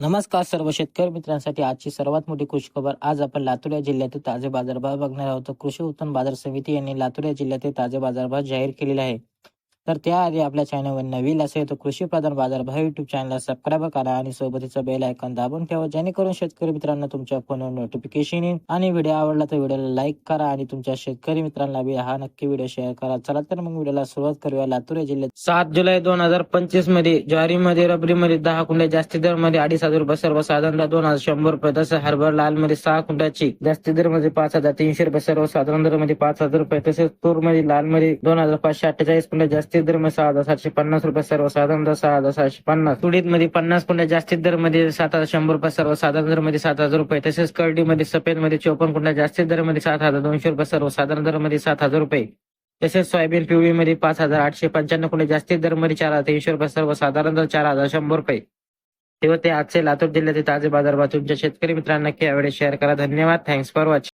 नमस्कार सर्व शेतकरी मित्रांसाठी आजची सर्वात मोठी कृषी खबर. आज आपण लातूर या जिल्ह्यातील ताजे बाजारभाव बघणार आहोत. कृषी उत्पन्न बाजार समिती यांनी लातूर या जिल्ह्यातील ताजे बाजारभाव जाहीर केलेले आहे तर त्याआधी आपल्या चॅनलवर नवीन असेल तर कृषी प्रधान बाजारभाव युट्यूब चॅनलला सबस्क्राईब करा आणि सोबतीचा बेल आयकॉन दाबून ठेवा जेणेकरून शेतकरी मित्रांना तुमच्या फोनवर नोटिफिकेशन येईल. आणि व्हिडिओ आवडला तर व्हिडिओला लाईक करा आणि तुमच्या शेतकरी मित्रांना बी हा नक्की व्हिडिओ शेअर करा. चला तर मग व्हिडिओला सुरुवात करूया लातूर जिल्ह्यात. सात जुलै दोन हजार पंचवीसमध्ये ज्वारीमध्ये रबरीमध्ये दहा कुंड्या जास्ती दरमध्ये अडीच हजार रुपये सर्वसाधारणतः दोन हजार शंभर रुपये. तसं हरभर लाल मध्ये सहा कुंड्याची जास्ती दरमध्ये पाच हजार तीनशे रुपये. सर्वसाधारण दरमध्ये पाच हजार रुपये. तसेच तूरमध्ये लाल मध्ये दोन हजार पाचशे अठ्ठेचाळीस कुंड्या जास्ती दरमध्ये सहा हजार सातशे पन्नास रुपये सर्व साधारण सहा हजार सातशे पन्नास. तुडीत मध्ये पन्नास कुंड्या जास्तीत दरमध्ये सात हजार शंभर रुपये सर्व साधारण दरमध्ये सात हजार रुपये. तसेच करडी मध्ये सफेदमध्ये चोपन्न कुंड्या जास्तीत दरमध्ये सात हजार दोनशे रुपये सर्व साधारण दरमध्ये सात हजार रुपये. तसेच सोयाबीन पिवळी मध्ये पाच हजार आठशे पंच्याण्णव कुंड्या जास्तीत दरमध्ये चार हजार तीनशे रुपये सर्व साधारण दर चार हजार शंभर रुपये. तेव्हा ते आजचे लातूर जिल्ह्यातील ताजे बाजारभाव तुमच्या शेतकरी मित्रांना नक्की यावेळी शेअर करा. धन्यवाद. Thanks for watching